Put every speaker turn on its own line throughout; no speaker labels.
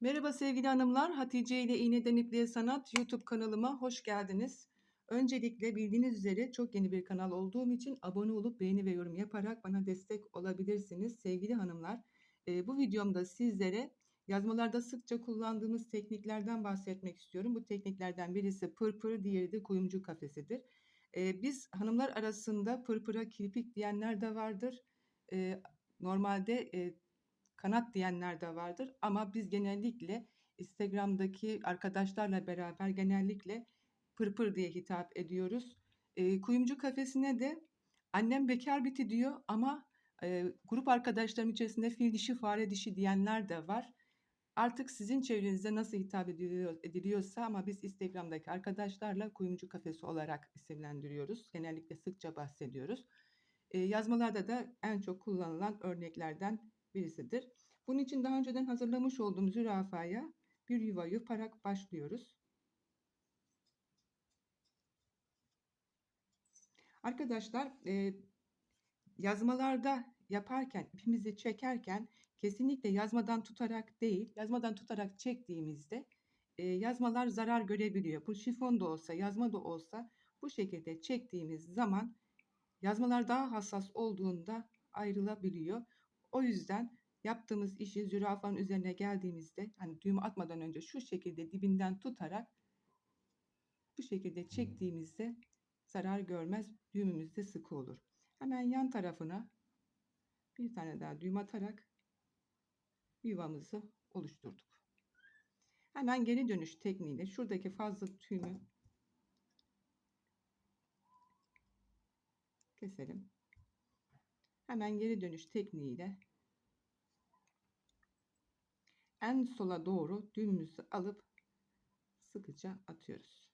Merhaba sevgili hanımlar, Hatice ile İğneden İpliğe Sanat YouTube kanalıma hoş geldiniz. Öncelikle bildiğiniz üzere çok yeni bir kanal olduğum için abone olup beğeni ve yorum yaparak bana destek olabilirsiniz. Sevgili hanımlar, e, bu videomda sizlere yazmalarda sıkça kullandığımız tekniklerden bahsetmek istiyorum. Bu tekniklerden birisi pırpır, diğeri de kuyumcu kafesidir. E, biz hanımlar arasında pırpıra kirpik diyenler de vardır. E, normalde e, kanat diyenler de vardır ama biz genellikle Instagram'daki arkadaşlarla beraber genellikle pırpır diye hitap ediyoruz. E, kuyumcu kafesine de annem bekar biti diyor ama e, grup arkadaşlarım içerisinde fil dişi fare dişi diyenler de var. Artık sizin çevrenizde nasıl hitap ediliyor, ediliyorsa ama biz Instagram'daki arkadaşlarla kuyumcu kafesi olarak isimlendiriyoruz. Genellikle sıkça bahsediyoruz. E, yazmalarda da en çok kullanılan örneklerden birisidir. Bunun için daha önceden hazırlamış olduğum zürafaya bir yuva yaparak başlıyoruz. Arkadaşlar e, yazmalarda yaparken ipimizi çekerken kesinlikle yazmadan tutarak değil yazmadan tutarak çektiğimizde e, yazmalar zarar görebiliyor. Bu şifon da olsa yazma da olsa bu şekilde çektiğimiz zaman yazmalar daha hassas olduğunda ayrılabiliyor. O yüzden yaptığımız işi zürafanın üzerine geldiğimizde hani düğüm atmadan önce şu şekilde dibinden tutarak bu şekilde çektiğimizde zarar görmez. Düğümümüz de sıkı olur. Hemen yan tarafına bir tane daha düğüm atarak yuvamızı oluşturduk. Hemen geri dönüş tekniğiyle şuradaki fazla tüyümü keselim. Hemen geri dönüş tekniğiyle en sola doğru düğümümüzü alıp sıkıca atıyoruz.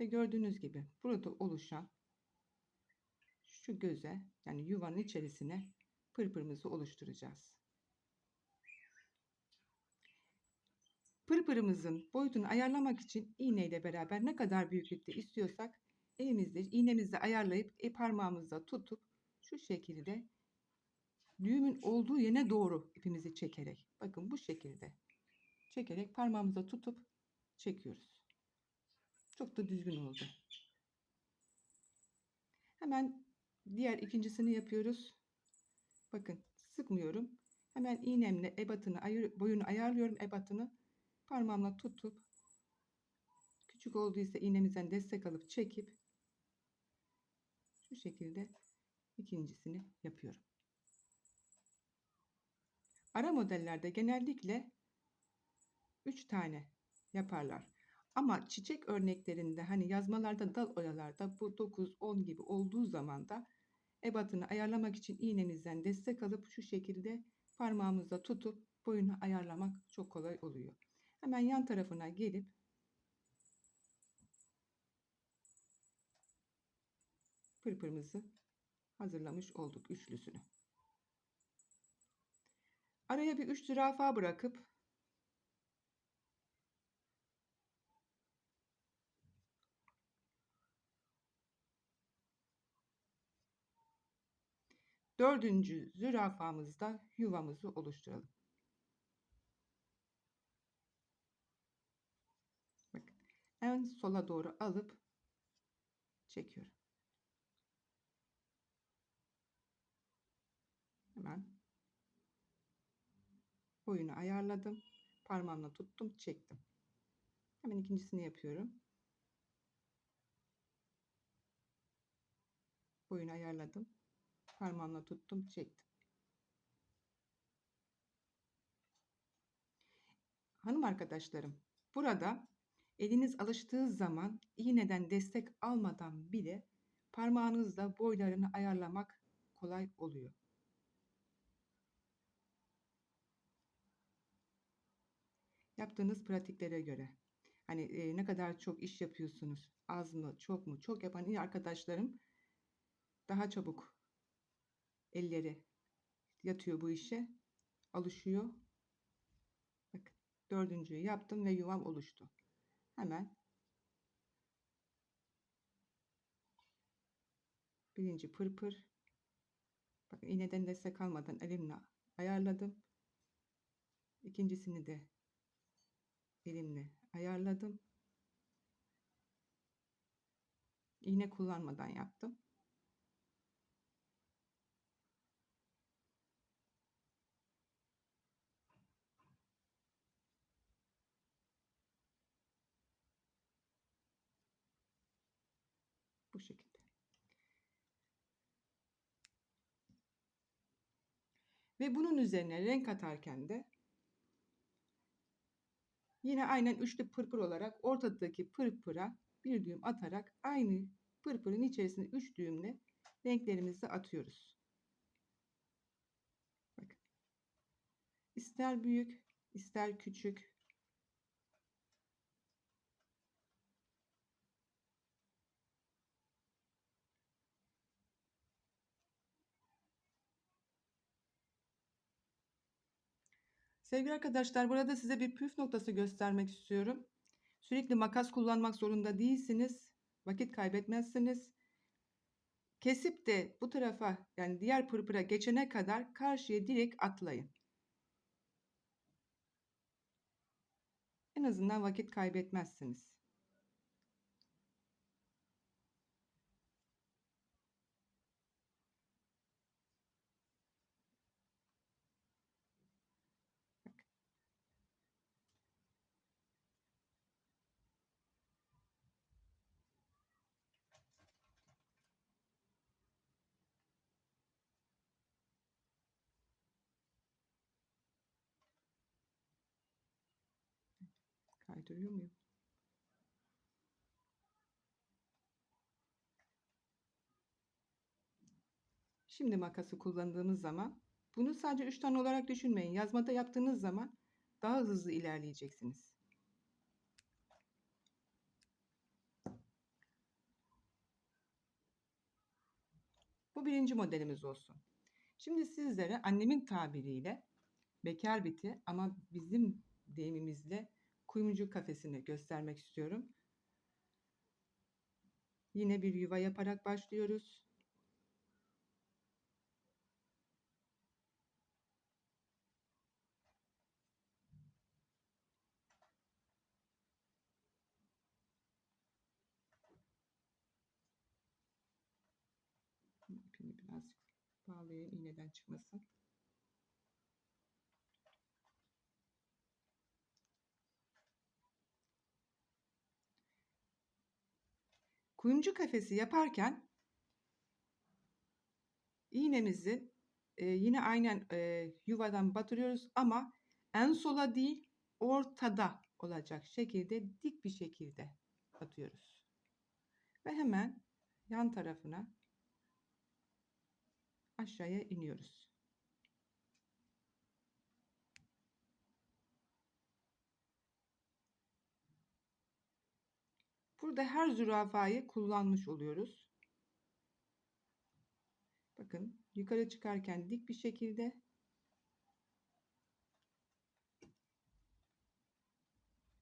Ve gördüğünüz gibi burada oluşan şu göze yani yuvanın içerisine pırpırımızı oluşturacağız. Pırpırımızın boyutunu ayarlamak için iğne ile beraber ne kadar büyüklükte istiyorsak elimizde iğnemizle ayarlayıp e parmağımızla tutup şu şekilde düğümün olduğu yöne doğru ipimizi çekerek bakın bu şekilde çekerek parmağımıza tutup çekiyoruz. Çok da düzgün oldu. Hemen diğer ikincisini yapıyoruz. Bakın sıkmıyorum. Hemen iğnemle ebatını boyunu ayarlıyorum ebatını. Parmağımla tutup küçük olduysa iğnemizden destek alıp çekip şu şekilde ikincisini yapıyorum. Ara modellerde genellikle 3 tane yaparlar. Ama çiçek örneklerinde hani yazmalarda dal oyalarda bu 9 10 gibi olduğu zaman da ebatını ayarlamak için iğnemizden destek alıp şu şekilde parmağımızla tutup boyunu ayarlamak çok kolay oluyor. Hemen yan tarafına gelip pırpırımızı hazırlamış olduk üçlüsünü. Araya bir üç zürafa bırakıp Dördüncü zürafamızda yuvamızı oluşturalım. En sola doğru alıp çekiyorum. Hemen boyunu ayarladım. Parmağımla tuttum, çektim. Hemen ikincisini yapıyorum. Boyunu ayarladım parmağımla tuttum çektim. Hanım arkadaşlarım burada eliniz alıştığı zaman iğneden destek almadan bile parmağınızla boylarını ayarlamak kolay oluyor. Yaptığınız pratiklere göre. Hani e, ne kadar çok iş yapıyorsunuz, az mı, çok mu, çok yapan iyi arkadaşlarım daha çabuk elleri yatıyor bu işe. Alışıyor. Bakın dördüncüyü yaptım ve yuvam oluştu. Hemen birinci pırpır. Bakın iğneden destek almadan elimle ayarladım. İkincisini de elimle ayarladım. İğne kullanmadan yaptım. Bu şekilde. Ve bunun üzerine renk atarken de yine aynen üçlü pırpır olarak ortadaki pırpıra bir düğüm atarak aynı pırpırın içerisine üç düğümle renklerimizi atıyoruz. Bakın. İster büyük, ister küçük. Sevgili arkadaşlar burada size bir püf noktası göstermek istiyorum. Sürekli makas kullanmak zorunda değilsiniz. Vakit kaybetmezsiniz. Kesip de bu tarafa yani diğer pırpıra geçene kadar karşıya direkt atlayın. En azından vakit kaybetmezsiniz. Kaydırıyor muyum? Şimdi makası kullandığımız zaman bunu sadece 3 tane olarak düşünmeyin. Yazmada yaptığınız zaman daha hızlı ilerleyeceksiniz. Bu birinci modelimiz olsun. Şimdi sizlere annemin tabiriyle bekar biti ama bizim deyimimizle kuyumcu kafesini göstermek istiyorum. Yine bir yuva yaparak başlıyoruz. İpini birazcık bağlayayım iğneden çıkmasın. Kuyumcu kafesi yaparken iğnemizi e, yine aynen e, yuvadan batırıyoruz ama en sola değil ortada olacak şekilde dik bir şekilde batıyoruz. Ve hemen yan tarafına aşağıya iniyoruz. Burada her zürafayı kullanmış oluyoruz. Bakın yukarı çıkarken dik bir şekilde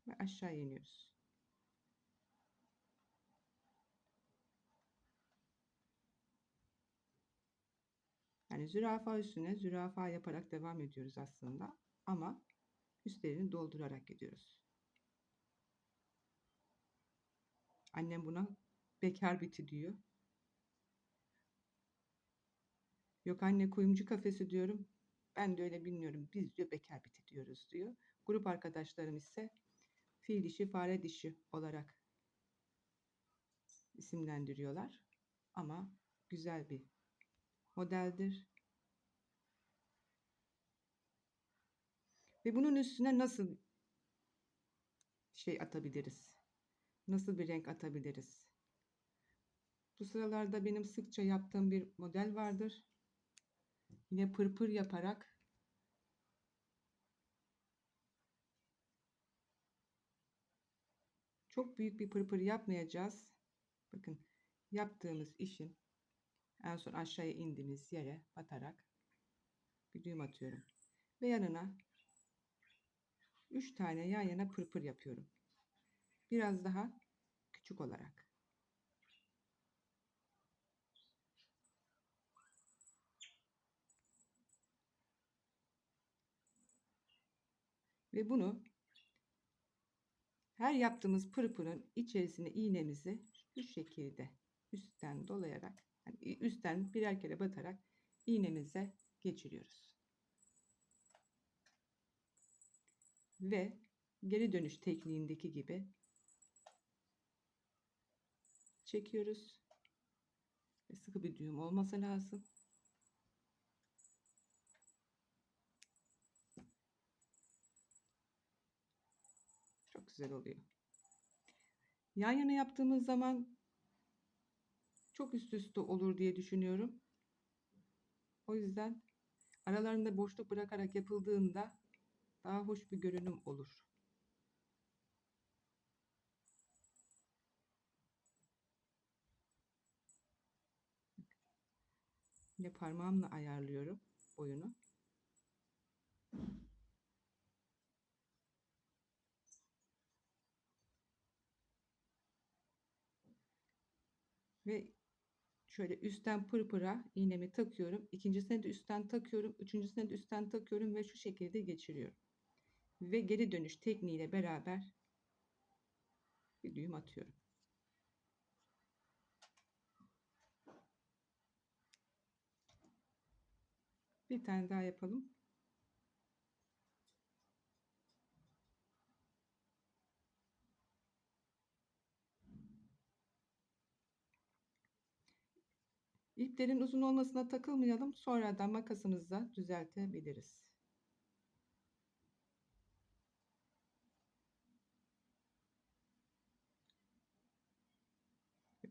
ve aşağı iniyoruz. Yani zürafa üstüne zürafa yaparak devam ediyoruz aslında ama üstlerini doldurarak gidiyoruz. Annem buna bekar biti diyor. Yok anne kuyumcu kafesi diyorum. Ben de öyle bilmiyorum. Biz diyor bekar biti diyoruz diyor. Grup arkadaşlarım ise fil dişi fare dişi olarak isimlendiriyorlar. Ama güzel bir modeldir. Ve bunun üstüne nasıl şey atabiliriz? Nasıl bir renk atabiliriz? Bu sıralarda benim sıkça yaptığım bir model vardır. Yine pırpır yaparak çok büyük bir pırpır yapmayacağız. Bakın yaptığımız işin en son aşağıya indiğimiz yere batarak bir düğüm atıyorum. Ve yanına 3 tane yan yana pırpır yapıyorum biraz daha küçük olarak. Ve bunu Her yaptığımız pırpırın içerisine iğnemizi şu şekilde üstten dolayarak yani üstten birer kere batarak iğnemize geçiriyoruz. Ve geri dönüş tekniğindeki gibi çekiyoruz. Ve sıkı bir düğüm olması lazım. Çok güzel oluyor. Yan yana yaptığımız zaman çok üst üste olur diye düşünüyorum. O yüzden aralarında boşluk bırakarak yapıldığında daha hoş bir görünüm olur. Yine parmağımla ayarlıyorum boyunu. Ve şöyle üstten pırpıra iğnemi takıyorum. İkincisine de üstten takıyorum. Üçüncüsüne de üstten takıyorum ve şu şekilde geçiriyorum. Ve geri dönüş tekniğiyle beraber bir düğüm atıyorum. Bir tane daha yapalım. İplerin uzun olmasına takılmayalım. Sonradan makasımızla düzeltebiliriz.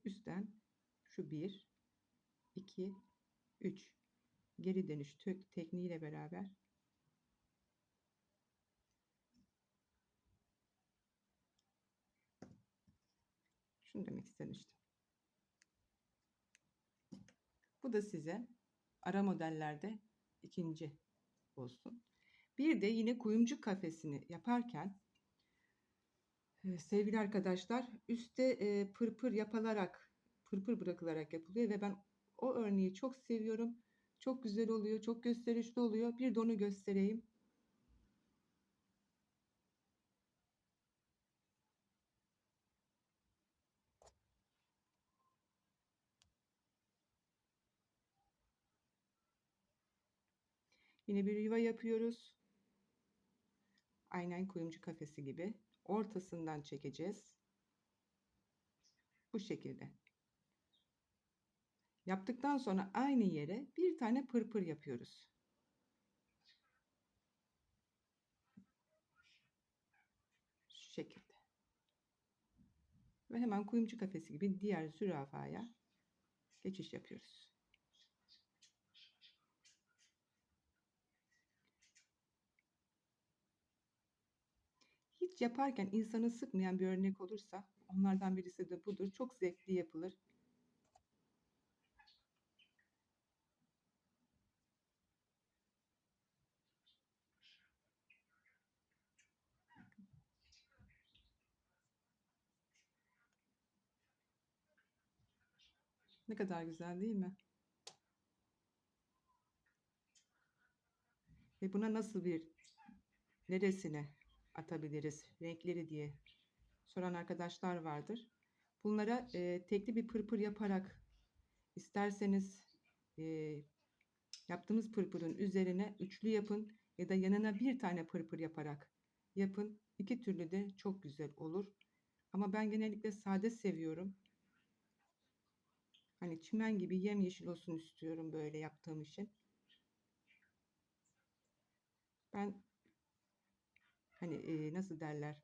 Üstten şu bir, iki, üç geri dönüş tekniğiyle beraber şunu demek istemiştim. Bu da size ara modellerde ikinci olsun. Bir de yine kuyumcu kafesini yaparken sevgili arkadaşlar üstte pırpır yapılarak pırpır bırakılarak yapılıyor ve ben o örneği çok seviyorum. Çok güzel oluyor, çok gösterişli oluyor. Bir de onu göstereyim. Yine bir yuva yapıyoruz. Aynen kuyumcu kafesi gibi. Ortasından çekeceğiz. Bu şekilde. Yaptıktan sonra aynı yere bir tane pırpır yapıyoruz. Şu şekilde. Ve hemen kuyumcu kafesi gibi diğer zürafaya geçiş yapıyoruz. Hiç yaparken insanı sıkmayan bir örnek olursa onlardan birisi de budur. Çok zevkli yapılır. Ne kadar güzel değil mi? Ve buna nasıl bir neresine atabiliriz renkleri diye soran arkadaşlar vardır. Bunlara e, tekli bir pırpır yaparak isterseniz e, yaptığımız pırpırın üzerine üçlü yapın ya da yanına bir tane pırpır yaparak yapın. İki türlü de çok güzel olur. Ama ben genellikle sade seviyorum. Hani çimen gibi yemyeşil olsun istiyorum böyle yaptığım için. Ben hani e, nasıl derler?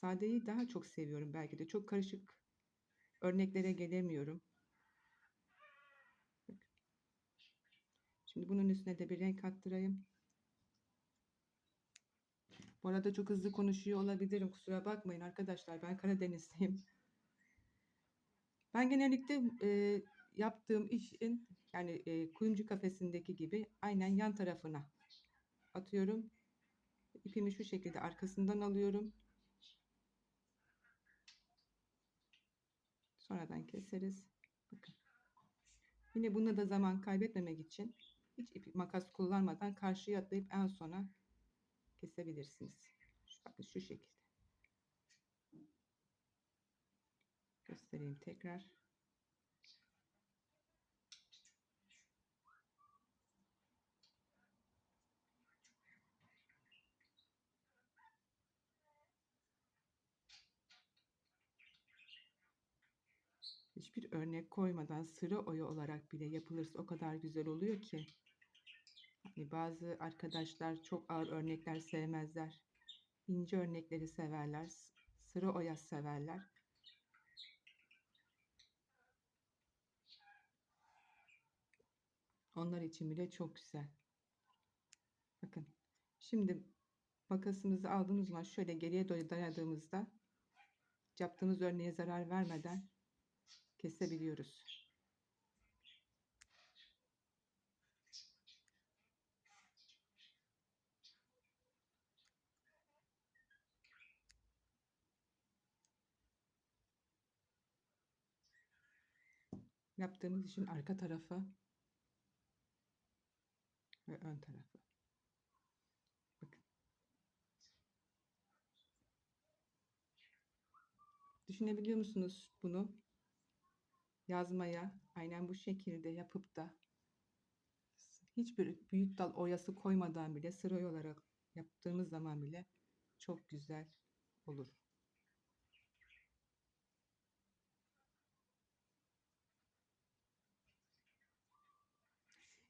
Sadeyi daha çok seviyorum belki de. Çok karışık örneklere gelemiyorum. Şimdi bunun üstüne de bir renk attırayım. Bu arada çok hızlı konuşuyor olabilirim. Kusura bakmayın arkadaşlar. Ben Karadenizliyim. Ben genellikle e, yaptığım işin yani e, kuyumcu kafesindeki gibi aynen yan tarafına atıyorum. İpimi şu şekilde arkasından alıyorum. Sonradan keseriz. Bakın. Yine bunda da zaman kaybetmemek için hiç ip, makas kullanmadan karşıya atlayıp en sona kesebilirsiniz. Bakın şu şekilde. Göstereyim tekrar. Hiçbir örnek koymadan sıra oya olarak bile yapılırsa o kadar güzel oluyor ki. Hani bazı arkadaşlar çok ağır örnekler sevmezler. İnce örnekleri severler. Sıra oya severler. Onlar için bile çok güzel. Bakın. Şimdi makasımızı aldığımız zaman şöyle geriye doğru dayadığımızda yaptığımız örneğe zarar vermeden kesebiliyoruz. Yaptığımız işin arka tarafı ve ön tarafı. Bakın. Düşünebiliyor musunuz bunu? Yazmaya aynen bu şekilde yapıp da hiçbir büyük dal oyası koymadan bile sıra olarak yaptığımız zaman bile çok güzel olur.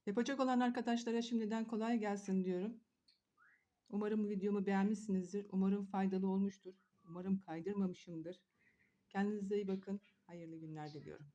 Yapacak olan arkadaşlara şimdiden kolay gelsin diyorum. Umarım videomu beğenmişsinizdir. Umarım faydalı olmuştur. Umarım kaydırmamışımdır. Kendinize iyi bakın. Hayırlı günler diliyorum.